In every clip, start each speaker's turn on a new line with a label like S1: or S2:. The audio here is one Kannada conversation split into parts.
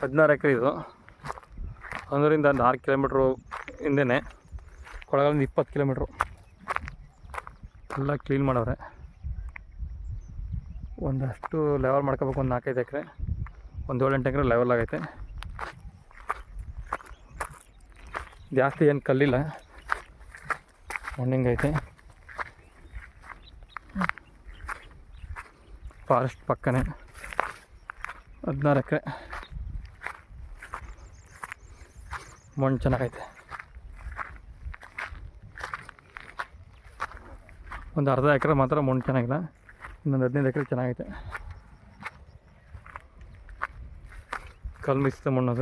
S1: ಹದಿನಾರು ಎಕರೆ ಇದು. ಒಂದರಿಂದ ಒಂದು ಆರು ಕಿಲೋಮೀಟ್ರು ಹಿಂದೆನೇ. ಕೊಳಗಾಲಿಂದ ಇಪ್ಪತ್ತು ಕಿಲೋಮೀಟ್ರು. ಎಲ್ಲ ಕ್ಲೀನ್ ಮಾಡವ್ರೆ. ಒಂದಷ್ಟು ಲೆವೆಲ್ ಮಾಡ್ಕೋಬೇಕು ಒಂದು ನಾಲ್ಕೈದು ಎಕರೆ. ಒಂದು ಏಳು ಎಂಟು ಎಕರೆ ಲೆವೆಲ್ ಆಗೈತೆ. ಜಾಸ್ತಿ ಏನು ಕಲ್ಲಿಲ್ಲ. ಮಣ್ಣಿಂಗೈತೆ ಫಾರೆಸ್ಟ್ ಪಕ್ಕನೇ ಹದಿನಾರು ಎಕರೆ. ಮಣ್ಣು ಚೆನ್ನಾಗೈತೆ. ಒಂದು ಅರ್ಧ ಎಕರೆ ಮಾತ್ರ ಮಣ್ಣು ಚೆನ್ನಾಗಿಲ್ಲ, ಇನ್ನೊಂದು ಹದಿನೈದು ಎಕರೆ ಚೆನ್ನಾಗೈತೆ. ಕಲ್ಲು ಮಿಕ್ಸಿದ ಮಣ್ಣು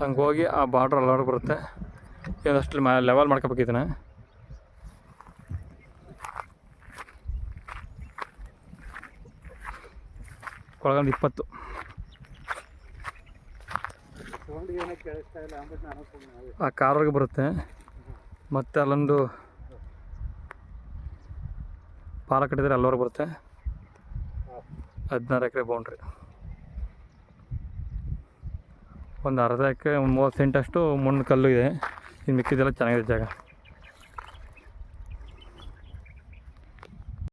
S1: ಹಂಗೆ ಹೋಗಿ ಆ ಬಾರ್ಡ್ರ್ ಅಲ್ಲವರೆಗೆ ಬರುತ್ತೆ. ಇನ್ನಷ್ಟು ಮ ಲೆವೆಲ್ ಮಾಡ್ಕೋಬೇಕು ಇದನ್ನು. ಕೊಳಗೊಂದು ಇಪ್ಪತ್ತು. ಆ ಕಾರ್ವರೆಗೆ ಬರುತ್ತೆ. ಮತ್ತು ಅಲ್ಲೊಂದು ಪಾಲ ಕಟ್ಟಿದ್ರೆ ಅಲ್ಲವರೆಗೆ ಬರುತ್ತೆ. ಹದಿನಾರು ಎಕರೆ ಬೌಂಡ್ರಿ ಒಂದು ಅರ್ಧಕ್ಕೆ ಒಂದು ಮೂವತ್ತು ಸೆಂಟಷ್ಟು ಮಣ್ಣು ಕಲ್ಲು ಇದೆ ಇನ್ನು ಮಿಕ್ಕಿದೆಲ್ಲ ಚೆನ್ನಾಗಿದೆ ಜಾಗ.